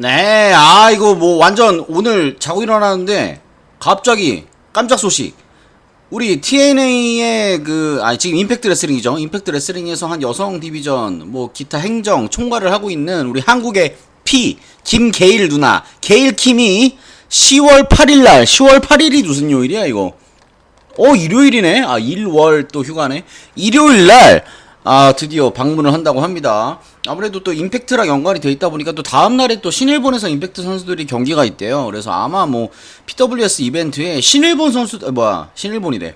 네, 아, 이거 뭐 완전 오늘 자고 일어나는데 갑자기 깜짝 소식. 우리 TNA의 그, 아, 지금 임팩트 레슬링이죠. 임팩트 레슬링에서 한 여성 디비전, 뭐 기타 행정, 총괄을 하고 있는 우리 한국의 P, 김게일 누나, 게일 킴이 10월 8일날, 10월 8일이 무슨 요일이야, 이거? 어, 일요일이네? 아, 일월 또 휴가네? 일요일날, 아, 드디어 방문을 한다고 합니다. 아무래도 또 임팩트랑 연관이 돼 있다 보니까 또 다음날에 또 신일본에서 임팩트 선수들이 경기가 있대요. 그래서 아마 뭐, PWS 이벤트에 신일본 선수, 아, 뭐야, 신일본이래.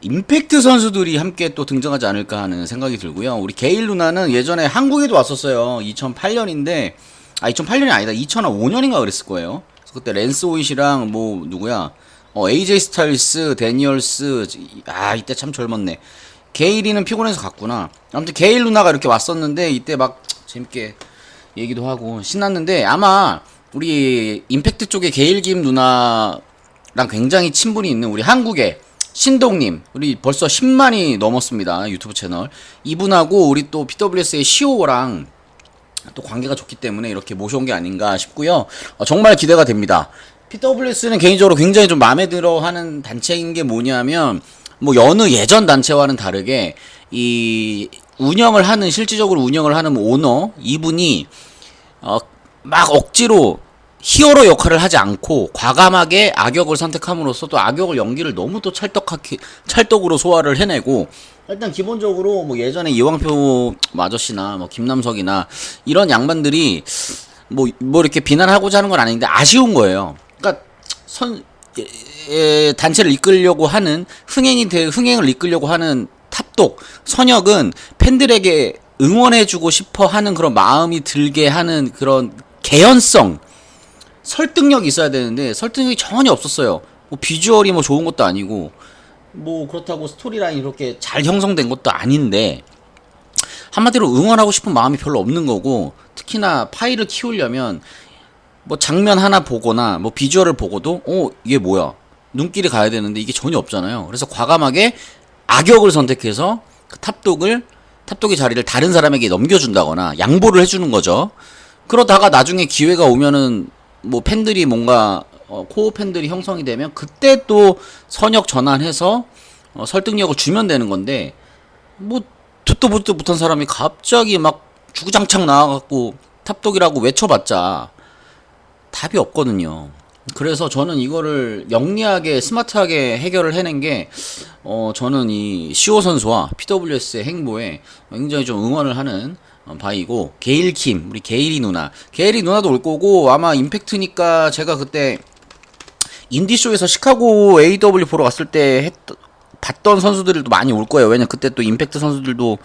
임팩트 선수들이 함께 또 등장하지 않을까 하는 생각이 들고요. 우리 게일 누나는 예전에 한국에도 왔었어요. 2008년인데, 아, 2008년이 아니다. 2005년인가 그랬을 거예요. 그때 랜스 오이시랑 뭐, 누구야. 어, AJ 스타일스, 데니얼스, 아, 이때 참 젊었네. 게일이는 피곤해서 갔구나. 아무튼 게일 누나가 이렇게 왔었는데, 이때 막 재밌게 얘기도 하고 신났는데, 아마 우리 임팩트 쪽에 게일 김 누나랑 굉장히 친분이 있는 우리 한국의 신동님, 우리 벌써 10만이 넘었습니다. 유튜브 채널. 이분하고 우리 또 PWS의 시오랑 또 관계가 좋기 때문에 이렇게 모셔온 게 아닌가 싶고요. 어, 정말 기대가 됩니다. PWS는 개인적으로 굉장히 좀 마음에 들어 하는 단체인 게 뭐냐면, 뭐 여느 예전 단체와는 다르게, 이, 운영을 하는, 실질적으로 운영을 하는 오너, 이분이, 어, 막 억지로 히어로 역할을 하지 않고 과감하게 악역을 선택함으로써 또 악역을 연기를 너무 또 찰떡하게 찰떡으로 소화를 해내고 일단 기본적으로 뭐 예전에 이왕표 뭐 아저씨나 뭐 김남석이나 이런 양반들이 뭐, 뭐 이렇게 비난하고자 하는 건 아닌데 아쉬운 거예요. 그러니까 선 단체를 이끌려고 하는 흥행이 돼 흥행을 이끌려고 하는 탑독 선역은 팬들에게 응원해주고 싶어 하는 그런 마음이 들게 하는 그런 개연성 설득력이 있어야 되는데 설득력이 전혀 없었어요. 뭐 비주얼이 뭐 좋은 것도 아니고 뭐 그렇다고 스토리라인 이렇게 잘 형성된 것도 아닌데 한마디로 응원하고 싶은 마음이 별로 없는 거고 특히나 파일을 키우려면 뭐 장면 하나 보거나 뭐 비주얼을 보고도 어 이게 뭐야 눈길이 가야 되는데 이게 전혀 없잖아요. 그래서 과감하게 악역을 선택해서 그 탑독을 탑독의 자리를 다른 사람에게 넘겨준다거나 양보를 해주는 거죠. 그러다가 나중에 기회가 오면은 뭐 팬들이 뭔가 어, 코어 팬들이 형성이 되면 그때 또 선역 전환해서 어, 설득력을 주면 되는 건데 뭐 듣도 보도 못한 사람이 갑자기 막 주구장창 나와갖고 탑독이라고 외쳐봤자 답이 없거든요. 그래서 저는 이거를 영리하게 스마트하게 해결을 해낸 게 어, 저는 이 시오 선수와 PWS의 행보에 굉장히 좀 응원을 하는 어, 바이고 게일 킴 우리 게일이 누나 게일이 누나도 올 거고 아마 임팩트니까 제가 그때 인디쇼에서 시카고 AW 보러 갔을 때 했, 봤던 선수들도 많이 올 거예요. 왜냐면 그때 또 임팩트 선수들도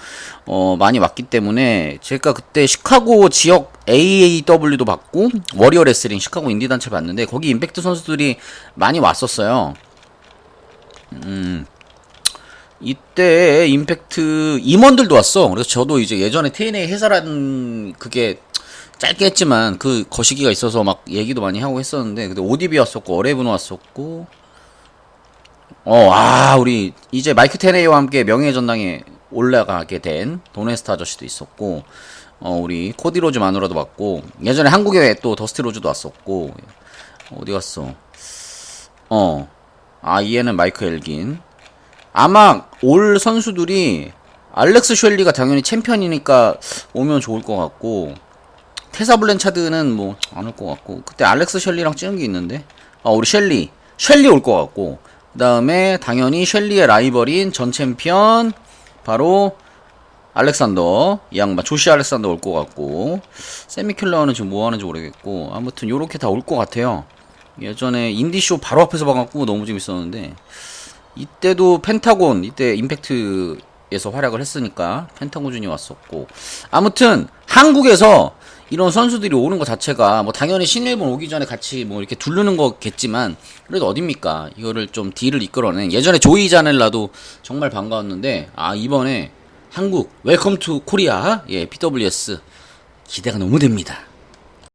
어 많이 왔기 때문에 제가 그때 시카고 지역 AAW도 봤고 워리어 레슬링 시카고 인디 단체 봤는데 거기 임팩트 선수들이 많이 왔었어요. 음. 이때 임팩트 임원들도 왔어. 그래서 저도 이제 예전에 TNA 해설한 그게 짧게 했지만 그 거시기가 있어서 막 얘기도 많이 하고 했었는데 근데 오디비 왔었고 어레븐 왔었고 어, 아, 우리 이제 마이크 테네이와 함께 명예의 전당에 올라가게 된 도네스타 아저씨도 있었고 어, 우리 코디 로즈 마누라도 왔고 예전에 한국에 또 더스티 로즈도 왔었고 어디 갔어? 어. 아, 얘는 마이크 엘긴. 아마 올 선수들이 알렉스 쉘리가 당연히 챔피언이니까 오면 좋을 것 같고 테사 블렌차드는 뭐 안 올 것 같고 그때 알렉스 쉘리랑 찍은 게 있는데 아 우리 쉘리 쉘리 올 것 같고 그 다음에 당연히 쉘리의 라이벌인 전 챔피언 바로 알렉산더. 이 양반 조시 알렉산더 올 것 같고. 세미큘러는 지금 뭐 하는지 모르겠고. 아무튼 요렇게 다 올 것 같아요. 예전에 인디쇼 바로 앞에서 봐갖고 너무 재밌었는데. 이때도 펜타곤 이때 임팩트에서 활약을 했으니까 펜타곤준이 왔었고. 아무튼 한국에서 이런 선수들이 오는 것 자체가 뭐 당연히 신일본 오기 전에 같이 뭐 이렇게 두르는 거겠지만 그래도 어딥니까? 이거를 좀 딜을 이끌어낸 예전에 조이 자넬라도 정말 반가웠는데 아 이번에 한국 웰컴 투 코리아 예 PWS 기대가 너무 됩니다.